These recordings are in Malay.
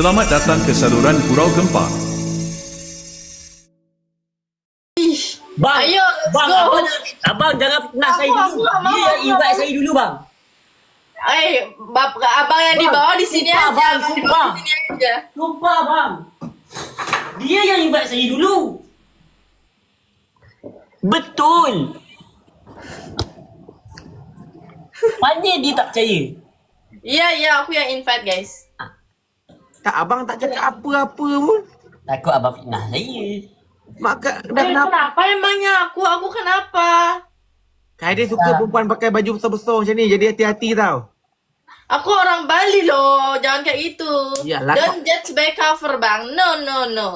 Selamat datang ke saluran Gurau Gempa. Ish. Bang, Ayo, bang, go. abang, abang jangan fitnah saya dulu. mau, Dia aku invite saya dulu bang. Eh, bap abang yang di Bang, bawah di sini sumpah, aja. bang, Abang di sumpah. bawah di sini aja. Lupa bang. Dia yang invite saya dulu. Betul. Mana dia tak percaya? Iya, iya, aku yang invite, guys. Tak abang tak cakap apa-apa pun. Takut abang fitnah saya. Maka dah Eh, kenapa? kenapa emangnya aku? Aku kenapa? Kaide suka Ah. perempuan pakai baju besar-besar macam ni. Jadi hati-hati tau. Aku orang Bali loh, jangan kayak itu. Iyalah, Don't judge by cover, bang. No, no, no.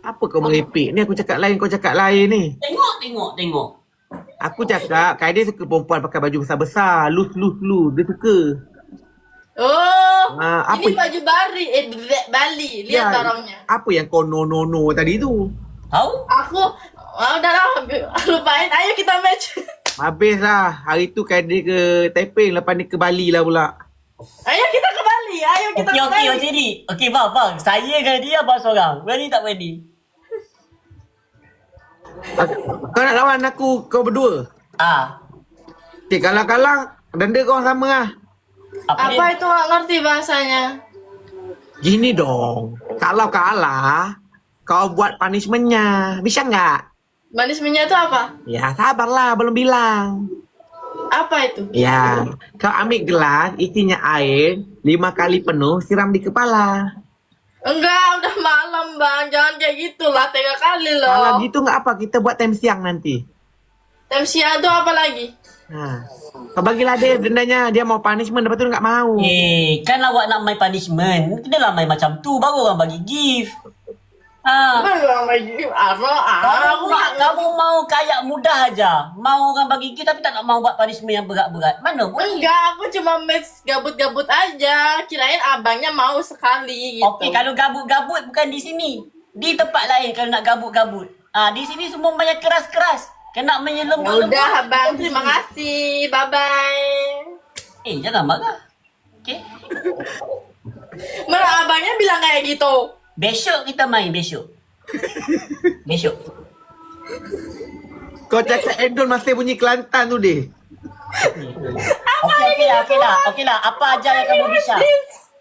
Apa kau merepek ni? Aku cakap lain, kau cakap lain ni. Tengok, tengok, tengok. Aku cakap Kaide suka perempuan pakai baju besar-besar. Loose, loose, loose. Dia suka. Oh, Ah, apa- ini baju Bali, eh Bali. Lihat Ya, orangnya. Apa yang kau no-no-no tadi tu? Tahu? Aku, oh, udah lah, lupain. Ayo kita match. Habis lah. Hari tu Kaide ke Taiping. Lepas ni ke Bali lah pula. Ayo kita ke Bali. Ayo kita Okey, ke okey, Bali. macam ni. Okey, bang, bang. Saya dengan dia abang seorang. Berani tak berani? Kau nak lawan aku, kau berdua? Ah, Okay, kalah-kalah. Denda kau orang sama lah. Apa, Apa itu nggak ngerti bahasanya? Gini dong. Kalau kalah, kau buat punishmentnya. Bisa nggak? Manismenya itu apa? Ya, sabarlah. Belum bilang. Apa itu? Ya, kau ambil gelas, isinya air, lima kali penuh, siram di kepala. Enggak, udah malam bang. Jangan kayak gitu lah, tega kali Kalau loh. gitu nggak apa, kita buat time siang nanti. Time siang itu apa lagi? Nah, kau bagilah dia dendanya, dia mau punishment, lepas tu nggak mau. Eh, kan awak nak main punishment. Kenalah main macam tu. Baru orang bagi gift. Ha. Mana orang? Ara, ara, Kamu, nggak kamu mau kayak mudah aja. Mau orang bagi gift tapi tak nak mau buat punishment yang berat-berat. Mana boleh? Enggak, aku cuma match gabut-gabut aja. Kirain abangnya mau sekali gitu. Okey, kalau gabut-gabut bukan di sini. Di tempat lain kalau nak gabut-gabut. Ah, di sini semua banyak keras-keras. Kena main yang Ya lembut-lembut. udah, abang. Terima kasih. Bye-bye. Eh, jangan marah. Okey. Mana abangnya bilang kayak gitu? Besok kita main besok. Besok. Kau cakap Endon masih bunyi Kelantan tu deh. Okey, okey lah, okey lah. Okey lah, apa aja yang kamu bisa.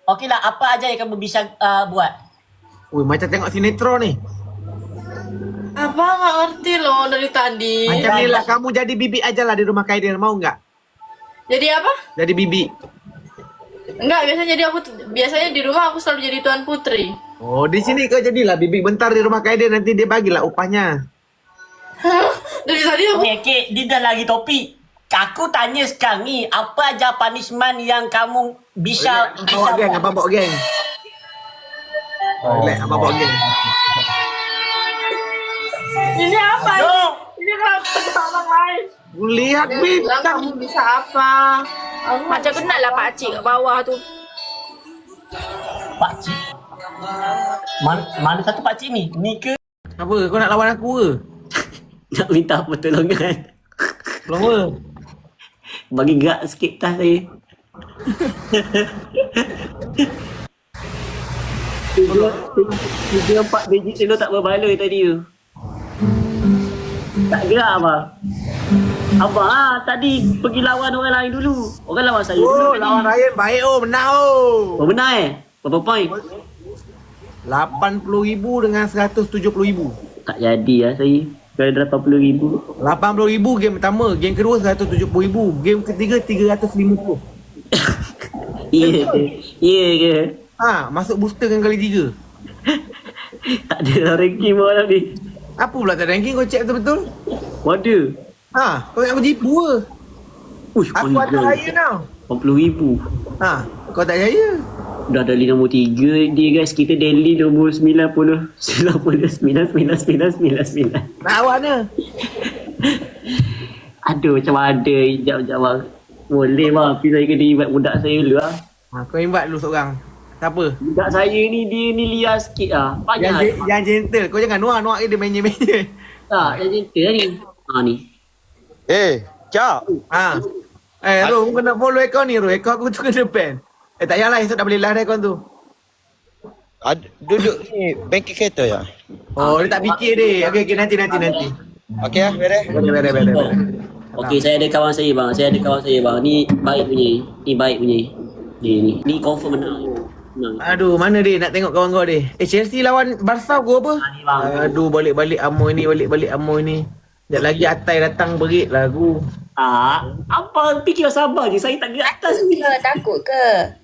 Okey lah, apa aja yang kamu bisa uh, buat. Wih, macam tengok sinetron ni. Abang nggak ngerti loh dari tadi. Macam ni lah, kamu jadi bibi aja lah di rumah Kaidil, mau nggak? Jadi apa? Jadi bibi. Enggak, biasanya jadi aku biasanya di rumah aku selalu jadi tuan putri. Oh, di sini kau jadilah bibi bentar di rumah Kaidil, nanti dia bagilah upahnya. Dari tadi aku Okey, okey, dia dah lagi topik. Aku tanya sekarang ni, apa aja punishment yang kamu bisa bisa Bawa geng, abang bawa geng. Oh. Relax, abang bawa geng. Ini apa? Yo. Ini kenapa orang lain? Lihat, bilang kamu bisa apa? Aku Macam kenal lah pakcik kat bawah tu. Pakcik. Man, mana satu pakcik ni? Ni ke? Apa, kau nak lawan aku ke? Nak minta pertolongan. Tolong apa? Bagi gerak sikit tas saya. Tiga, tiga empat biji telur tak berbaloi tadi tu. Tak gerak abang. Abang ah tadi pergi lawan orang lain dulu. Orang lawan saya dulu Oh, lawan Ryan baik oh, menang oh. Oh benar eh? Berapa point? 80,000 dengan 170,000. Tak jadi lah saya. Kalau 80 ribu. 80,000 game pertama, game kedua 170,000, game ketiga 350. Iya ke? Iya ke? Ha, masuk booster kan kali tiga. Tak ada ranking malam ni. Apa pula tak ranking kau check betul-betul? Waduh. Ha, kau nak berjipu ke? Uish, Aku ada raya tau. 80 ribu. Ha, kau tak jaya. Dah dari nombor 3 dia guys. Kita daily nombor 90. 90, 99, 99, 99. Nak awak mana? Aduh macam ada hijab-hijab bang. Boleh bang. Tapi saya kena invite budak saya dulu lah. Ha, kau invite dulu seorang. Siapa? Budak saya ni dia ni liar sikit lah. Yang, Payah. je- yang gentle. Kau jangan nuak-nuak dia main-main. Tak, yang cinta ni. Ha ni. Eh, Cak. Ha. Eh, Ru, kau nak follow account ni, Ru. Account aku tu kena ban. Eh, tak payahlah. Esok dah boleh live account tu. Ad, duduk ni bengkel kereta ya. Oh, dia tak fikir dia. Okey, okey nanti nanti nanti. Okey ah, beres. Beres beres beres. beres. Okey, saya ada kawan saya bang. Saya ada kawan saya bang. Ni baik punya. Ni baik punya. Ni ni. Ni confirm menang. Aduh, mana dia nak tengok kawan kau dia? Eh, Chelsea lawan Barca ke apa? bang. Aduh, balik-balik Amo ni, balik-balik Amo ni. Sekejap lagi Atai datang berit lah aku. Ah, apa fikir sabar je. Saya tak ke atas ni. Takut ke?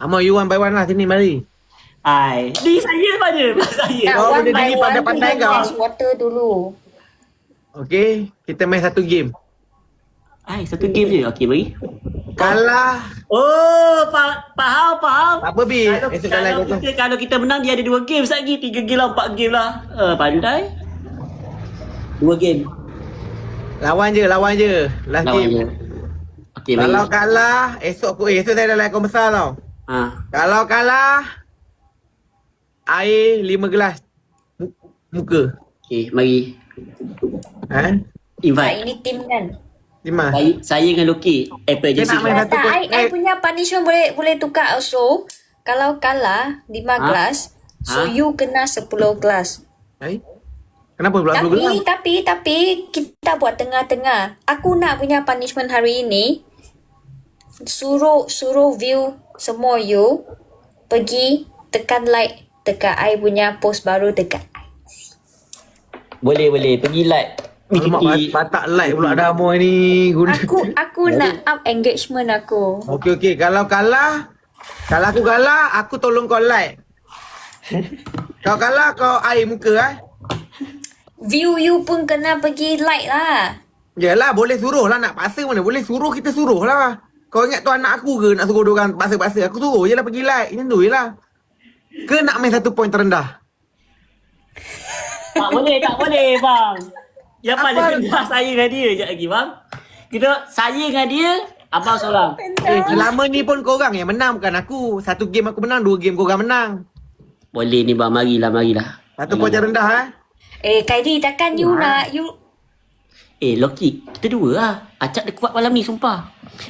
Amo, you one by one lah. Sini, mari. Ai, ni saya mana? saya. Oh, benda by ni one pandai-pandai tu kau. water dulu. Okey, kita main satu game. Ai, satu game je. Okey, bagi. Kalah. Oh, fa- faham, faham. Tak apa, Bi. Kalau, Esok kalau, kau. kita, kalau kita menang dia ada dua game lagi tiga game lah empat game lah uh, pandai dua game Lawan je, lawan je. Last lawan game. je okey baik Kalau kalah, esok aku, eh, esok saya dah lain kau besar tau. ha Kalau kalah, air lima gelas. Mu- Muka. okey mari Ha? Invite ini tim kan? Lima. saya, saya dengan Loki Apple Dia Agency nak main Tak, satu tak, pun. I, I Eh, punya punishment boleh boleh tukar also. Kalau kalah 5 Ha? gelas, so Ha? you kena 10 gelas. eh? Kenapa pula sepuluh gelas? Tapi, tapi, tapi, kita buat tengah-tengah. Aku nak punya punishment hari ini, suruh suruh view semua you pergi tekan like dekat I punya post baru dekat I. boleh boleh pergi like Alamak, batak like pula dah Amo ni. Guna. Aku aku nak up engagement aku. Okey, okey. Kalau kalah, kalau aku kalah, aku tolong kau like. kau kalah, kau air muka eh. View you pun kena pergi like lah. Yalah, boleh suruh lah. Nak paksa mana? Boleh suruh, kita suruh lah. Kau ingat tu anak aku ke nak suruh dia orang paksa-paksa? Aku suruh je lah pergi like. Macam tu je lah. Ke nak main satu poin terendah? tak boleh tak boleh bang yang Apa? paling rendah saya dengan dia sekejap lagi bang kita saya dengan dia abang seorang Eh, selama ni pun korang yang menang bukan aku. Satu game aku menang, dua game korang menang. boleh ni bang marilah marilah Satu poin terendah eh. Eh Kaidi takkan you nak you Eh Loki Kita dua lah Acak dia kuat malam ni sumpah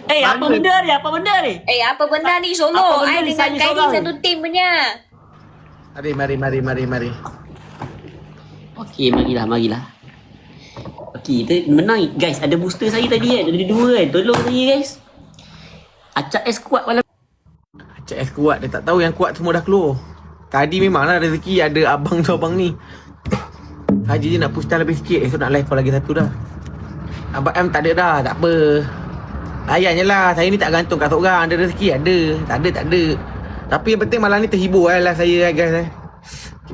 Eh apa Mana? benda ni Apa benda ni Eh apa benda ni Apa solo? benda I ni? dengan Saya Kaidi seorang. satu tim punya. Mari, mari, mari, mari, mari. Okey marilah marilah Okey kita menang Guys ada booster saya tadi kan Ada dua kan Tolong saya guys Acak S kuat malam Cik S kuat, dia tak tahu yang kuat semua dah keluar. Tadi memanglah rezeki ada abang tu abang ni. Saja je nak push time lebih sikit, esok nak live call lagi satu dah. Abang M tak ada dah, tak apa. Layan je lah, saya ni tak gantung kat seorang. Ada rezeki ada, tak ada tak ada. Tapi yang penting malam ni terhibur eh lah saya eh, guys eh.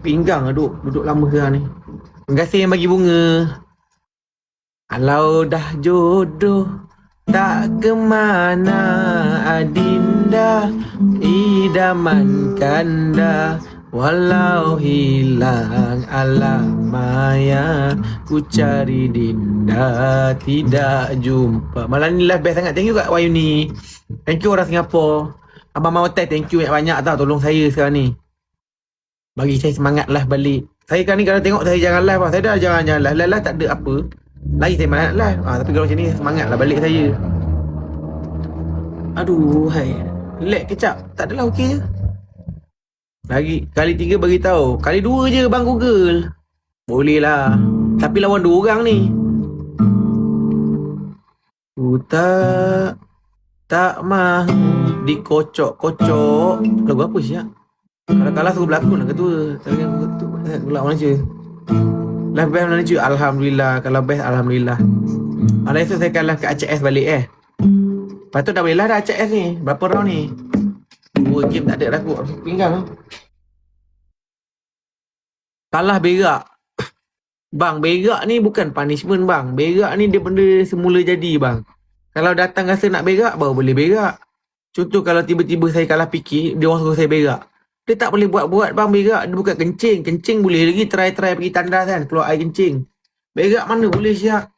Pinggang lah duduk, duduk lama sekarang ni. Terima kasih yang bagi bunga. Kalau dah jodoh tak kemana adinda. Idaman kanda Walau hilang alam maya Ku cari dinda tidak jumpa. Malam ni live best sangat. Thank you kat Wayuni. Thank you orang Singapura. Abang Mautai thank you banyak-banyak tau. Tolong saya sekarang ni. Bagi saya semangat live balik. Saya kan ni kalau tengok saya jangan live lah Saya dah jangan-jangan live Live-live tak ada apa Lagi saya malas nak live ah, Tapi kalau macam ni semangat lah balik saya. Aduh hai. Relax kecap. Tak adalah okey je. Lagi Kali tiga bagi tahu. Kali dua je bang Google. Boleh lah. Tapi lawan dua orang ni. Ku tak Tak mahu Dikocok-kocok. Lagu apa siap Kalau kalah suruh berlakon lah ketua. Tapi aku ketua Aku lawan je Live best mana Alhamdulillah. Kalau best Alhamdulillah. Malam esok saya live kat ACS balik eh. Lepas tu dah boleh lah dah ACS ni. Berapa round ni? Dua game tak ada dah Aku pinggang lah Kalah berak. Bang berak ni bukan punishment bang. Berak ni dia benda semula jadi bang. Kalau datang rasa nak berak Baru boleh berak. Contoh kalau tiba-tiba saya kalah fikir Dia orang suruh saya berak Dia tak boleh buat-buat bang. Berak Dia bukan kencing. Kencing boleh lagi try-try pergi tandas kan. Keluar air kencing. Berak mana boleh siap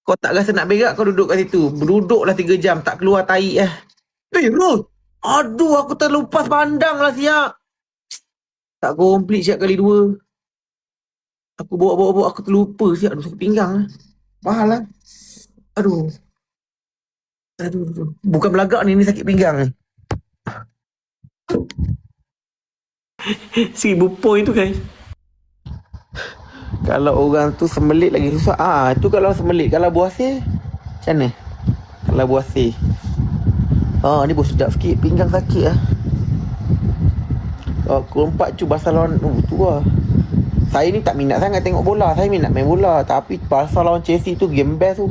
Kau tak rasa nak berak Kau duduk kat situ. Duduklah 3 jam. Tak keluar tai eh. Eh Rus Aduh aku terlepas pandang lah siap Tak komplit siap kali dua. Aku bawa-bawa Aku terlupa siap Aduh sakit pinggang lah Mahal lah Aduh. Aduh, aduh. Bukan belagak ni Ni sakit pinggang ni Seribu point tu guys. Kalau orang tu sembelit lagi susah. Ah, tu kalau sembelit. Kalau buah sih, macam mana? Kalau buah sih. Ah, ni pun sedap sikit. Pinggang sakit ah. Oh, pukul 4 cu pasal lawan oh, tu lah. Saya ni tak minat sangat tengok bola. Saya minat main bola. Tapi pasal lawan Chelsea tu game best tu.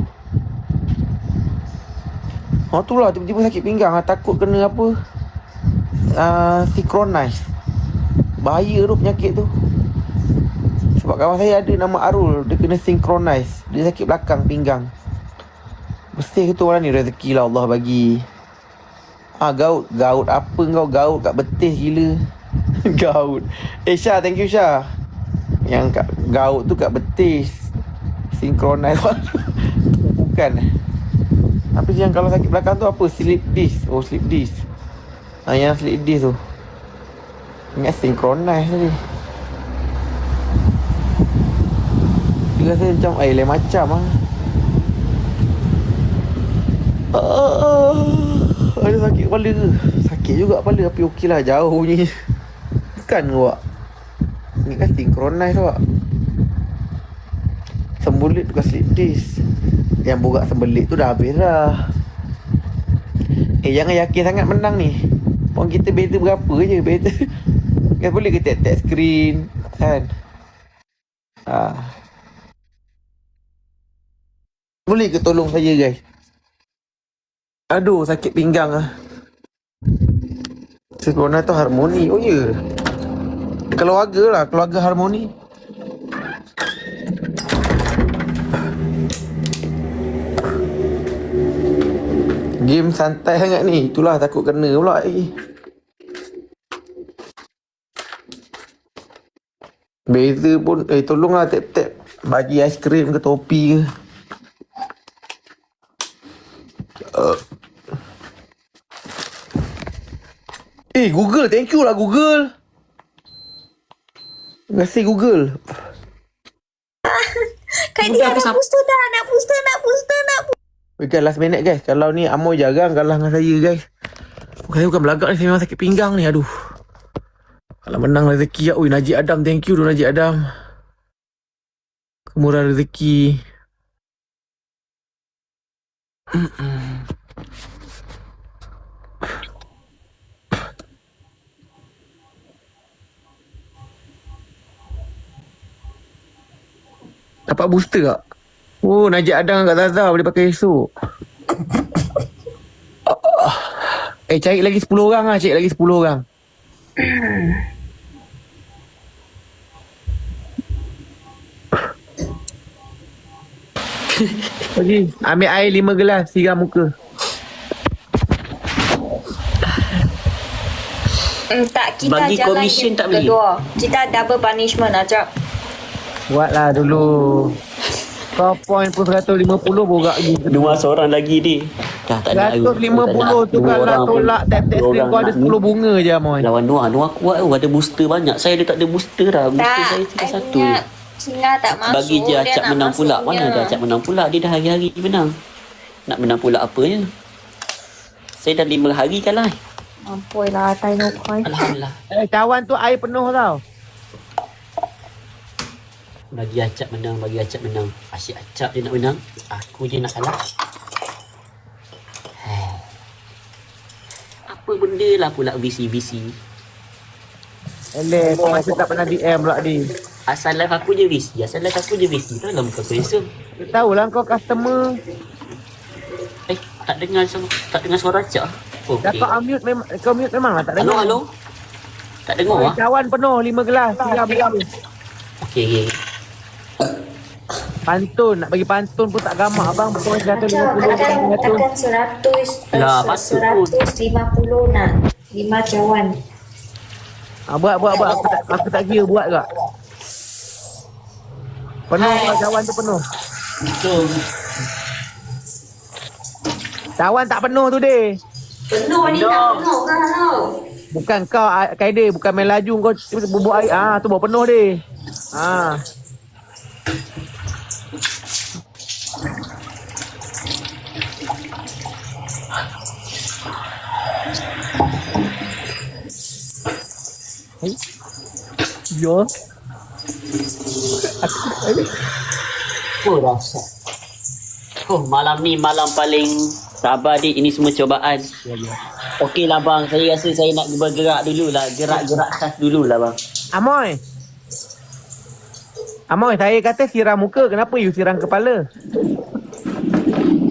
Oh tu lah tiba-tiba sakit pinggang ah. Takut kena apa. Uh, synchronize. Bahaya tu penyakit tu. Sebab kawan saya ada nama Arul Dia kena synchronize. Dia sakit belakang pinggang. Bersih tu orang ni rezeki lah Allah bagi. Ah gaut Gaut apa kau? Gaut kat betis gila. Gaut. Eh Syah thank you Syah. Yang kat gaut tu kat betis. Synchronize. Bukan. Tapi yang kalau sakit belakang tu? Apa? Slip disc. Oh slip disc. Ah yang slip disc tu Ingat synchronize tadi Dia rasa macam Eh lain macam ah. Ah, Ada sakit kepala ke? Sakit juga kepala Tapi okey lah Jauh ni Bukan ke awak? Ni kan synchronize awak Sembulit bukan slip disc Yang borak sembelit tu dah habis lah Eh jangan yakin sangat menang ni Orang kita beza berapa je Beza Kan boleh ke tap-tap screen Kan Ah. Boleh ke tolong saya guys? Aduh sakit pinggang ah. Corona tu harmoni. Oh ya. Yeah. Keluarga lah, keluarga harmoni. Game santai sangat ni. Itulah takut kena pula lagi. Beza pun Eh tolonglah tap-tap Bagi aiskrim ke topi ke. Uh. Eh Google Thank you lah Google. Terima kasih Google. Kak dia nak booster dah, nak booster, nak booster, nak booster. Okay last minute guys. Kalau ni Amoy jarang kalah dengan saya guys. Bukan bukan belagak ni Saya memang sakit pinggang ni Aduh Kalau menang rezeki ya. Ui Najib Adam Thank you Najib Adam Kemurahan rezeki Dapat booster tak? Oh, Najib Adang kat Zaza boleh pakai esok. eh, cari lagi 10 orang lah. Cari lagi 10 orang. Pergi. Ambil air 5 gelas. Siram muka. Hmm, tak, kita Bagi jalan game tak boleh? kedua. Kita double punishment ajak. Buatlah dulu. Kau point pun 150 borak lagi. Dua seorang lagi ni. Dah tak nak. 150 tu Dua kalau orang pun- tolak tap-tap dua screen orang kau ada nak 10 ni. bunga je Amoy. Lawan Noah. Noah kuat tu. Ada booster banyak. Saya ada tak ada booster dah. Booster Tak, saya tinggal satu. ingat Singa tak masuk. Bagi je dia nak menang pula. masuknya. Mana ada acap menang pula. Dia dah hari-hari menang. Nak menang pula apanya. Saya dah lima hari kalah. Ampoi lah, tai no koi. Alhamdulillah. Eh, cawan tu air penuh tau. Bagi acap menang. Bagi acap menang. Asyik acap dia nak menang. Aku je nak kalah. Hai. Apa benda lah pula VC-VC. Eleh, kau masih tak pernah DM pula ni. Asal live aku je VC. Asal live aku je VC. Tu lah muka aku handsome. Tahu lah kau customer. Eh, tak dengar sama, tak dengar suara acap. Dah Okey. kau unmute memang kau mute memang lah tak Halo, dengar. halo. Tak dengar Oh, ah? cawan penuh 5 gelas. Siram siram. Okey, okey. Pantun, nak bagi pantun pun tak gamak abang betul 150 Takkan, takkan seratus, Lah, eh, patut seratus lima puluh nak lima cawan. Ah, buat buat buat aku tak aku tak kira buat ke. Penuh kau cawan tu penuh. So, Cawan tak penuh tu deh. Penuh ni tak penuh kan tau. Bukan kau ah, Kaide bukan main laju kau bubuh air. Ah tu bawa penuh deh. Ah. Hey. Ya. Oh dahsyat. Oh malam ni malam paling sabar dik ini semua cobaan. Okey lah bang, saya rasa saya nak bergerak dulu lah. Gerak-gerak khas dulu lah bang. Amoy. Amoy, saya kata siram muka. Kenapa you siram kepala?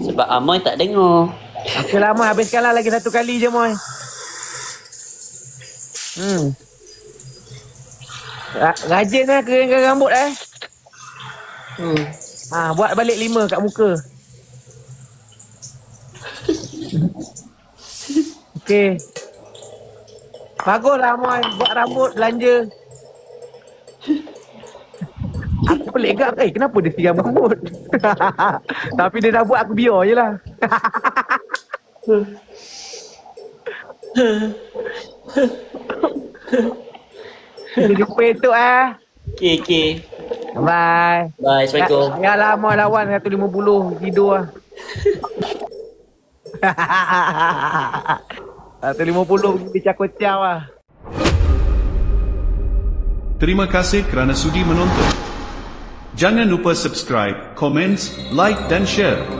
Sebab Amoy tak dengar. Okey lah, Amoy. Habiskanlah lagi satu kali je, Amoy. Hmm. Ra- Rajin lah keringkan rambut eh. Hmm. Ha, buat balik lima kat muka. Okey. Baguslah Amoy. Buat rambut belanja. Aku pelik gak. Eh, kenapa dia siram rambut? Tapi dia dah buat aku biar je lah. Kita jumpa esok eh. Okey, okey. Bye. Bye, Assalamualaikum. Ya, ya lama lawan 150 tidur lah. 150 pergi cakot-caw lah. Terima kasih kerana sudi menonton. Jangan lupa subscribe, komen, like dan share.